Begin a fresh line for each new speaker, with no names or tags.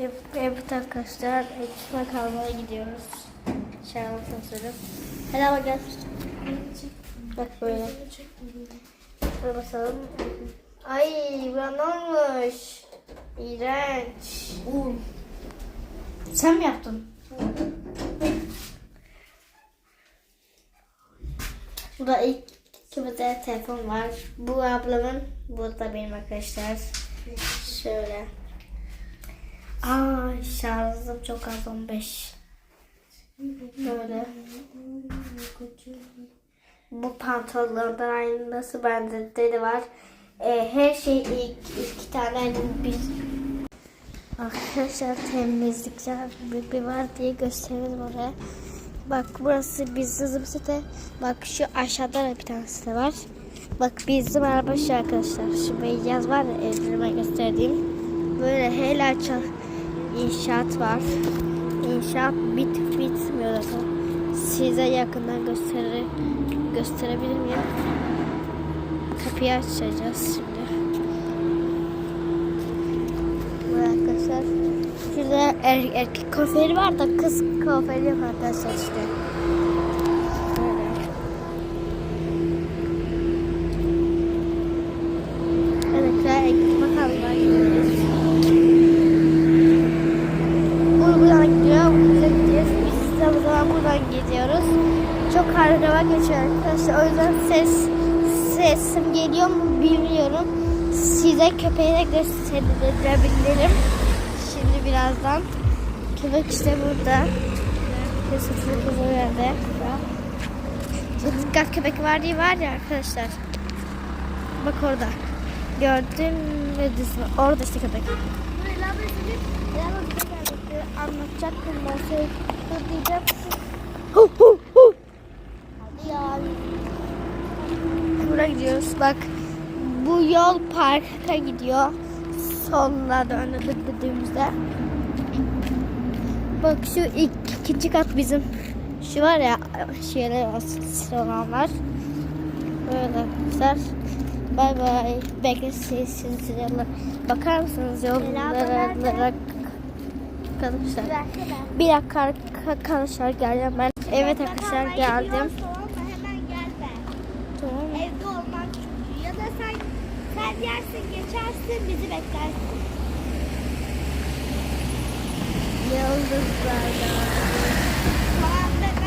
Evet, arkadaşlar, ekmek almaya gidiyoruz. Şaraptan sonra. Hadi ama gel. Bak böyle. Şöyle basalım. Ay ne olmuş? İğrenç.
Sen mi yaptın?
Burada ilk ikimizde telefon var. Bu ablamın, bu da benim arkadaşlar. Şöyle. Aa şarjım çok az 15. Böyle. Bu pantolonlardan aynısı benzeri var. Ee, her şey ilk iki tane bir Arkadaşlar temizlikler bir, var diye gösterelim oraya. Bak burası bizim site. Bak şu aşağıda da bir tane site var. Bak bizim araba şu arkadaşlar. Şu beyaz var ya ellerime gösterdiğim. Böyle helal çal inşaat var. İnşaat bit bitmiyor zaten. Size yakından gösterir gösterebilir miyim? Kapıyı açacağız şimdi. Arkadaşlar. Şurada er, erkek kuaförü var da kız kuaförü yok arkadaşlar işte. Böyle. Evet, şöyle ekmek almaya gidiyoruz. Bu buradan gidiyor, buradan gidiyoruz. Biz de o zaman buradan gidiyoruz. Çok araba geçiyor arkadaşlar. O yüzden ses sesim geliyor mu bilmiyorum. Size köpeği de gösterebilirim. Şimdi birazdan. Köpek işte burada. Yusuf'un kızı nerede? Dikkat köpek var diye var ya arkadaşlar. Bak orada. Gördün mü? Orada işte köpek. Anlatacak bundan sonra diyeceğim. Hu hu hu. Hadi ya. Buraya gidiyoruz. Bak bu yol parka gidiyor. Soluna döndürdüğümüzde. Bak şu ilk, ikinci kat bizim. Şu var ya şeyler olanlar. Böyle arkadaşlar. Bay bay. Bekle siz. Bakar mısınız yollara arkadaşlar? Bir dakika arkadaşlar geleceğim ben. Evet arkadaşlar geldim. Tamam.
Evde olmak çünkü. Ya da sen sen yersin geçersin bizi beklersin.
Yıldızlarla.
Tamam ben,